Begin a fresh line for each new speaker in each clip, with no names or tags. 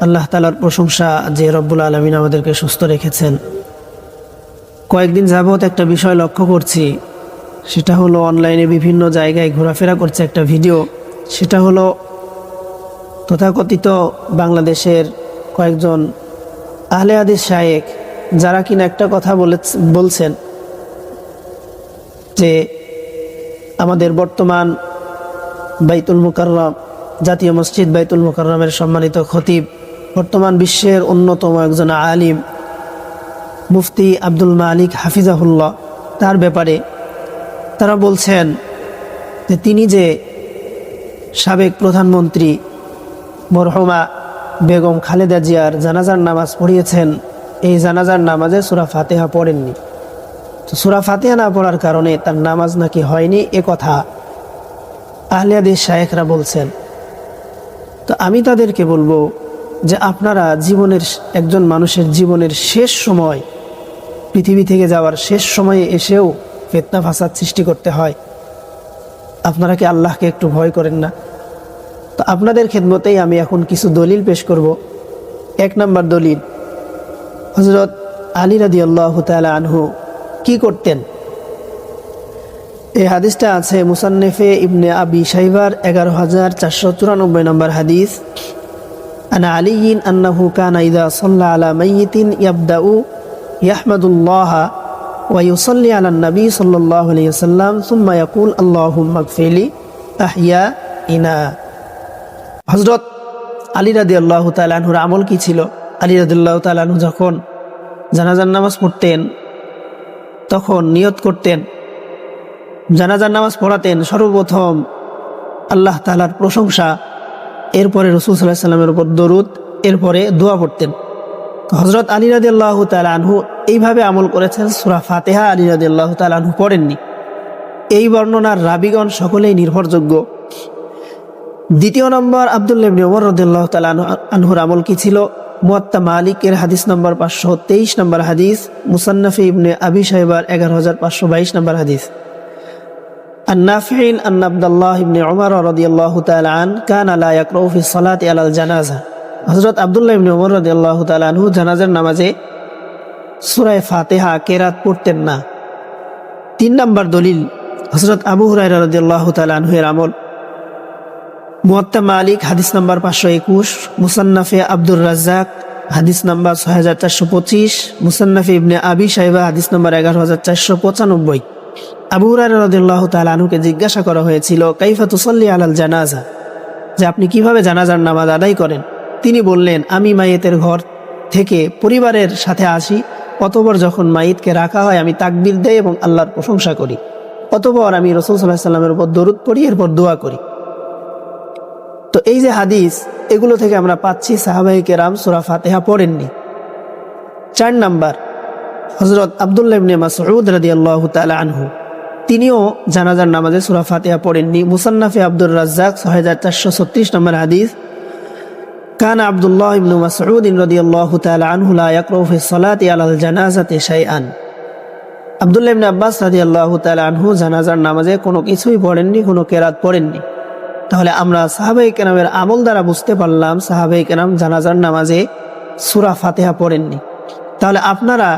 আল্লাহ তালার প্রশংসা যে রব্বুল আলমিন আমাদেরকে সুস্থ রেখেছেন। কয়েকদিন যাবৎ একটা বিষয় লক্ষ্য করছি। সেটা হলো অনলাইনে বিভিন্ন জায়গায় ঘোরাফেরা করছে একটা ভিডিও। সেটা হলো তথাকথিত বাংলাদেশের কয়েকজন আহলে আদিস যারা কিনা একটা কথা বলে বলছেন যে আমাদের বর্তমান বাইতুল মুকাররম, জাতীয় মসজিদ বাইতুল মুকাররমের সম্মানিত খতিব, বর্তমান বিশ্বের অন্যতম একজন আলিম মুফতি আব্দুল মালিক হাফিজাহুল্লাহ, তার ব্যাপারে তারা বলছেন যে তিনি যে সাবেক প্রধানমন্ত্রী মরহমা বেগম খালেদা জিয়ার জানাজার নামাজ পড়িয়েছেন এই জানাজার নামাজে সুরা ফাতেহা পড়েননি। তো সুরা ফাতেহা না পড়ার কারণে তার নামাজ নাকি হয়নি এ কথা আহলিয়াদের শায়েখরা বলছেন। তো আমি তাদেরকে বলব যে আপনারা জীবনের একজন মানুষের জীবনের শেষ সময়, পৃথিবী থেকে যাওয়ার শেষ সময়ে এসেও ফেতনা ফাসাদ সৃষ্টি করতে হয়। আপনারা কি আল্লাহকে একটু ভয় করেন না? তো আপনাদের খেদমতেই আমি এখন কিছু দলিল পেশ করব। এক নম্বর দলিল হজরত আলী রাদি আল্লাহ আনহু কি করতেন? এই হাদিসটা আছে মুসান্নেফে ইবনে আবি সাইবার এগারো হাজার চারশো চুরানব্বই নম্বর হাদিস। আন আলিয়িন আন্নাহু কানা ইদা সাল্লা আলা মাইতিন ইয়াবদাউ ইয়াহমাদুল্লাহ ওয়াইসল্লি আলা নবী সাল্লাহ আলিয়াল্লাম সুম্মা ইয়াকুল আল্লাহ মকফিলি আহিয়া ইনা। হজরত আলী রাদি আল্লাহ তালাহুর আমল কি ছিল? আলী রাদিল্লাহ তালাহু যখন জানাজার নামাজ পড়তেন, তখন নিয়ত করতেন, জানাজার নামাজ পড়াতেন, সর্বপ্রথম আল্লাহ তালার প্রশংসা, এরপরে রসুল সাল্লাহ সাল্লামের উপর দরুদ, এরপরে দোয়া পড়তেন। হজরত আলী রাদি আল্লাহ তালাহু এইভাবে আমল করেছেন, সুরা ফাতেহা আলী রাদি আল্লাহ তালাহু পড়েননি। এই বর্ণনার রাবিগণ সকলেই নির্ভরযোগ্য। দ্বিতীয় নম্বর আবদুল্লাহ ইবনে ওমর রাদিয়াল্লাহু তাআলা আনহু- আনহুর আমল কি ছিল? মুয়াত্তা মালিকের হাদিস নম্বর পাঁচশো তেইশ নম্বর হাদিস মুসান্নাফি ইবনে আবি সাহেবার এগারো হাজার পাঁচশো বাইশ নম্বর হাদিস النافعين أن عبد الله بن عمر رضي الله تعالى عنه كان لا يقرأ في الصلاة على الجنازة হযরত আব্দুল্লাহ ইবনে ওমর রাদিয়াল্লাহু তাআলা আনহু জানাজার নামাজে সূরা ফাতিহা কেরাত পড়তেন না তিন নম্বর দলিল হযরত আবু হুরায়রা রাদিয়াল্লাহু তাআলা আনহু এর আমল মুয়াত্তা মালিক, হাদিস নাম্বার পাঁচশো একুশ, মুসান্নাফে আব্দুর রাজ্জাক, হাদিস নাম্বার ছয় হাজার চারশো পঁচিশ, মুসান্নাফে ইবনে আবি সাহেবা হাদিস নাম্বার এগারো হাজার চারশো পঁচানব্বই। আবু হুরায়রা রাদিয়াল্লাহু তাআলা জিজ্ঞাসা করা হয়েছিল, কাইফা তুসল্লি আলাল জানাজা? যে আপনি কীভাবে জানাজার নামাজ আদায় করেন? তিনি বললেন, আমি মাইয়েতের ঘর থেকে পরিবারের সাথে আসি, অতপর যখন মাইতকে রাখা হয়, আমি তাকবির দেয় এবং আল্লাহর প্রশংসা করি। অতপর আমি রসুল সাল্লাহ সাল্লামের উপর দরুদ পড়ি, এরপর দোয়া করি। তো এই যে হাদিস, এগুলো থেকে আমরা পাচ্ছি সাহাবাহিক রাম সুরা ফাতেহা পড়েননি। চার নাম্বার হজরত আবদুল্লাহ ইবনে মাসউদ রাদিয়াল্লাহু তাআলা আনহু। তিনিও জানাজার নামাজে সুরা ফাতেহা পড়েননি। মুসান্নাফে আব্দুর রাজ্জাক ছয় হাজার চারশো ছত্রিশ নম্বর হাদিস, কান আবদুল্লাহ ইবনু মাসউদ রাদিয়াল্লাহু তাআলা আনহু লা ইয়াকরাউ ফি সালাতি আলাল জানাজাতি শাইআন। আবদুল্লাহ ইবনে আব্বাস রাদিয়াল্লাহু তাআলা আনহু জানাজার নামাজে কোনো কিছুই পড়েননি, কোনো কেরাত পড়েননি। তাহলে আমরা সাহাবাই কেনামের আমল দ্বারা বুঝতে পারলাম সাহাবাই কেনাম জানাজার নামাজে সুরা ফাতেহা পড়েননি। তাহলে আপনারা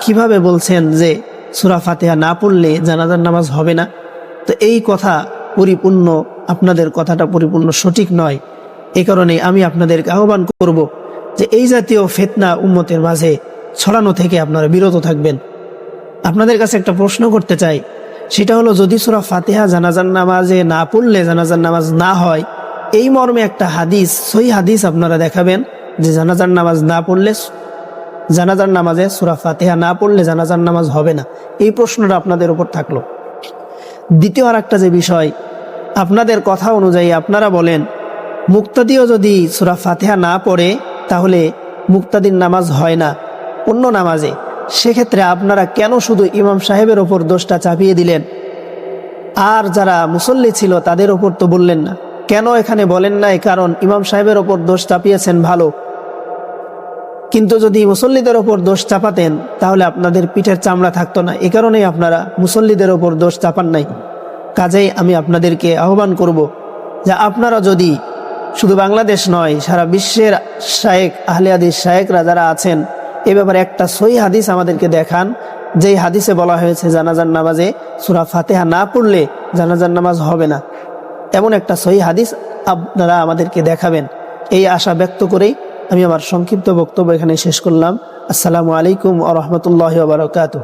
কীভাবে বলছেন যে সুরা ফাতেহা না পড়লে জানাজার নামাজ হবে না? তো এই কথা পরিপূর্ণ, আপনাদের কথাটা পরিপূর্ণ সঠিক নয়। এই কারণে আমি আপনাদেরকে আহ্বান করব যে এই জাতীয় ফেতনা উম্মতের মাঝে ছড়ানো থেকে আপনারা বিরত থাকবেন। আপনাদের কাছে একটা প্রশ্ন করতে চাই সেটা হলো যদি সুরা ফাতেহা জানাজার নামাজে না পড়লে জানাজার নামাজ না হয়, এই মর্মে একটা হাদিস সই হাদিস আপনারা দেখাবেন যে জানাজার নামাজ না পড়লে জানাজার নামাজে সুরা ফাতেহা না পড়লে জানাজার নামাজ হবে না। এই প্রশ্নটা আপনাদের উপর থাকল। দ্বিতীয় আর একটা যে বিষয়, আপনাদের কথা অনুযায়ী আপনারা বলেন, মুক্তাদিও যদি সুরা ফাতেহা না পড়ে, তাহলে মুক্তাদির নামাজ হয় না অন্য নামাজে। সেক্ষেত্রে আপনারা কেন শুধু ইমাম সাহেবের ওপর দোষটা চাপিয়ে দিলেন? আর যারা মুসল্লি ছিল তাদের ওপর তো বললেন না। কেন এখানে বলেন নাই? কারণ ইমাম সাহেবের ওপর দোষ চাপিয়েছেন ভালো। কিন্তু যদি মুসল্লিদের ওপর দোষ চাপাতেন, তাহলে আপনাদের পিঠের চামড়া থাকতো না। এ কারণেই আপনারা মুসল্লিদের ওপর দোষ চাপান নাই। কাজেই আমি আপনাদেরকে আহ্বান করব যে আপনারা যদি শুধু বাংলাদেশ নয়, সারা বিশ্বের শায়েক আহলে হাদিস শায়েকরা যারা আছেন এ ব্যাপারে একটা সই হাদিস আমাদেরকে দেখান। যেই হাদিসে বলা হয়েছে, জানাজার নামাজে সুরা ফাতেহা না পড়লে জানাজার নামাজ হবে না। এমন একটা সহি হাদিস আপনারা আমাদেরকে দেখাবেন। এই আশা ব্যক্ত করেই আমি আমার সংক্ষিপ্ত বক্তব্য এখানে শেষ করলাম। আসসালামু আলাইকুম আ রহমতুল্লাহ বারকাত